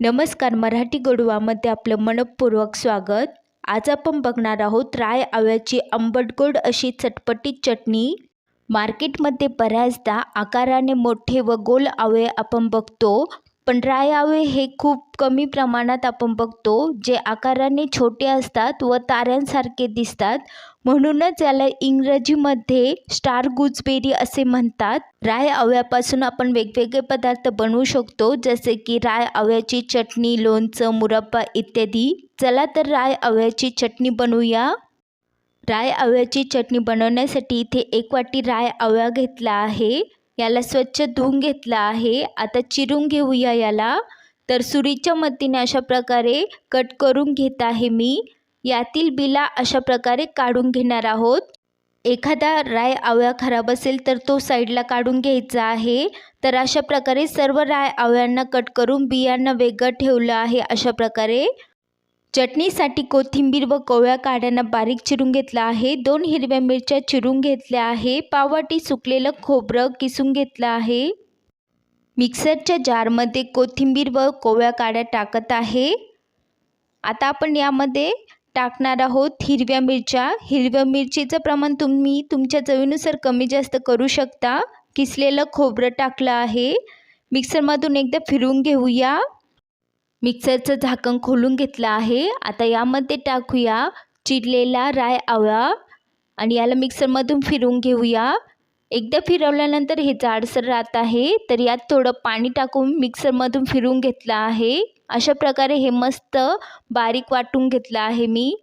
नमस्कार मराठी गोडवामध्ये आपलं मनपूर्वक स्वागत. आज आपण बघणार आहोत राय आव्याची आंबट गोड अशी चटपटीत चटणी. मार्केटमध्ये बऱ्याचदा आकाराने मोठे व गोल आवे आपण बघतो पण रायआवे हे खूप कमी प्रमाणात आपण बघतो. जे आकाराने छोटे असतात व ताऱ्यांसारखे दिसतात. म्हणूनच याला इंग्रजीमध्ये स्टार गुजबेरी असे म्हणतात. राय आव्यापासून आपण वेगवेगळे पदार्थ बनवू शकतो. जसे की राय आव्याची चटणी लोणचं मुरब्बा इत्यादी. चला तर राय आव्याची चटणी बनवूया. राय आव्याची चटणी बनवण्यासाठी इथे एक वाटी राय आवळा घेतला आहे. याला स्वच्छ धुवून घेतला आहे. आता चिरून घेऊया याला. तर सुरीच्या मदतीने अशा प्रकारे कट करून घेत आहे मी. यातील बिला अशा प्रकारे काढून घेणार आहोत. एखादा राय आवळा खराब असेल तर तो साईडला काढून घ्यायचा आहे. तर अशा प्रकारे सर्व राय आवळ्यांना कट करून बियांना वेगळं ठेवलं आहे अशा प्रकारे. चटणीसाठी कोथिंबीर व कोवळ्या काड्यांना बारीक चिरून घेतला आहे. दोन हिरव्या मिरच्या चिरून घेतल्या आहे. पावाटी सुकलेलं खोबरं किसून घेतलं आहे. मिक्सरच्या जारमध्ये कोथिंबीर व कोवळ्या काड्या टाकत आहे. आता आपण यामध्ये टाकणार आहोत हिरव्या मिरच्या. हिरव्या मिरचीचं प्रमाण तुम्ही तुमच्या चवीनुसार कमी जास्त करू शकता. किसलेलं खोबरं टाकलं आहे. मिक्सरमधून एकदा फिरवून घेऊया. मिक्सरचं झाकण खोलून घेतलं आहे. आता यामध्ये टाकूया चिरलेला राय आवळा आणि याला मिक्सरमधून फिरवून घेऊया. एकदा फिरवल्यानंतर हे जाडसर राहत आहे. तर यात थोडं पाणी टाकून मिक्सरमधून फिरवून घेतलं आहे. अशा प्रकारे हे मस्त बारीक वाटून घेतलं आहे मी.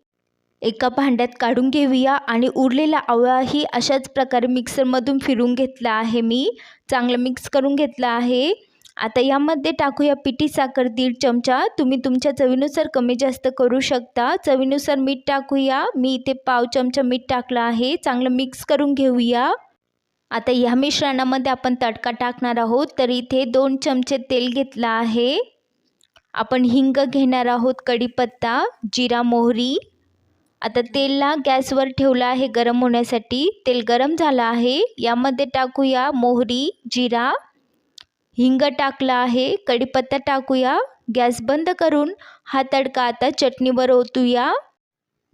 एका भांड्यात काढून घेऊया आणि उरलेला आवळाही अशाच प्रकारे मिक्सरमधून फिरून घेतला आहे मी. चांगलं मिक्स करून घेतलं आहे. आता यामध्ये टाकूया पिठी साखर दीड चमचा. तुम्ही तुमच्या चवीनुसार कमी जास्त करू शकता. चवीनुसार मीठ टाकूया. मी इथे पाव चमचा मीठ टाकलं आहे. चांगलं मिक्स करून घेऊया. आता ह्या मिश्रणामध्ये आपण तडका टाकणार आहोत. तर इथे दोन चमचे तेल घेतलं आहे. आपण हिंग घेणार आहोत कढीपत्ता जिरा मोहरी. आता तेलला गॅसवर ठेवलं आहे गरम होण्यासाठी. तेल गरम झालं आहे. यामध्ये टाकूया मोहरी जिरा. हिंग टाकला आहे कढीपत्ता टाकूया. गॅस बंद करून हा तडका आता चटणीवर ओतूया.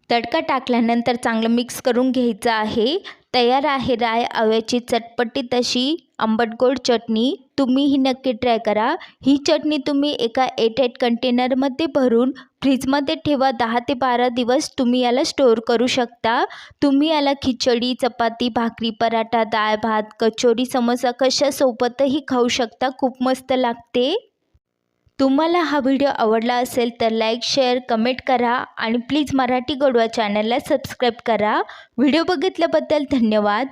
तडका टाकल्यानंतर चांगलं मिक्स करून घ्यायचं आहे. तयार आहे राय आव्याची चटपटी तशी आंबट गोड चटणी. तुम्ही ही नक्की ट्राय करा. ही चटणी तुम्ही एका एट कंटेनरमध्ये भरून फ्रीजमध्ये ठेवा. दहा ते बारा दिवस तुम्ही याला स्टोअर करू शकता. तुम्ही याला खिचडी चपाती भाकरी पराठा डाळ भात कचोरी समोसा कशासोबतही खाऊ शकता. खूप मस्त लागते. तुम्हाला हा व्हिडिओ आवडला असेल तर लाईक शेअर कमेंट करा आणि प्लीज मराठी गोडवा चॅनलला सबस्क्राईब करा. व्हिडिओ बघितल्याबद्दल धन्यवाद.